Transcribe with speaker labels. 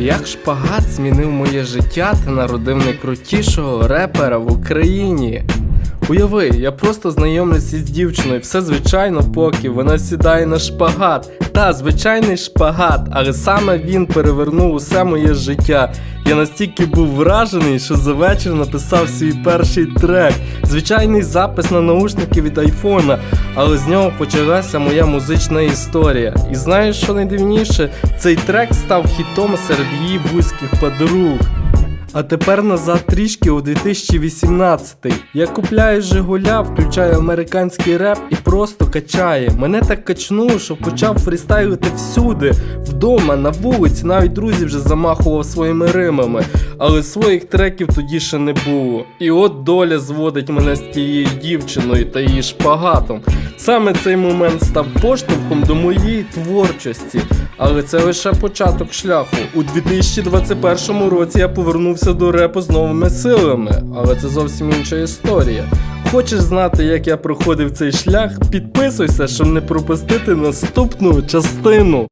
Speaker 1: Як шпагат змінив моє життя та народив найкрутішого репера в Україні. Уяви, я просто знайомлюся з дівчиною, все звичайно, поки вона сідає на шпагат. Та, звичайний шпагат, але саме він перевернув усе моє життя. Я настільки був вражений, що за вечір написав свій перший трек. Звичайний запис на наушники від айфона, але з нього почалася моя музична історія. І знаєш, що найдивніше? Цей трек став хітом серед її вузьких подруг. А тепер назад трішки у 2018 Я купляю Жигуля, включаю американський реп і просто качає. Мене так качнуло, що почав фрістайлити всюди, вдома, на вулиці, навіть друзі вже замахував своїми римами. Але своїх треків тоді ще не було. І от доля зводить мене з тією дівчиною та її шпагатом. Саме цей момент став поштовхом до моєї творчості. Але це лише початок шляху. У 2021 році я повернувся до репу з новими силами, але це зовсім інша історія. Хочеш знати, як я проходив цей шлях? Підписуйся, щоб не пропустити наступну частину.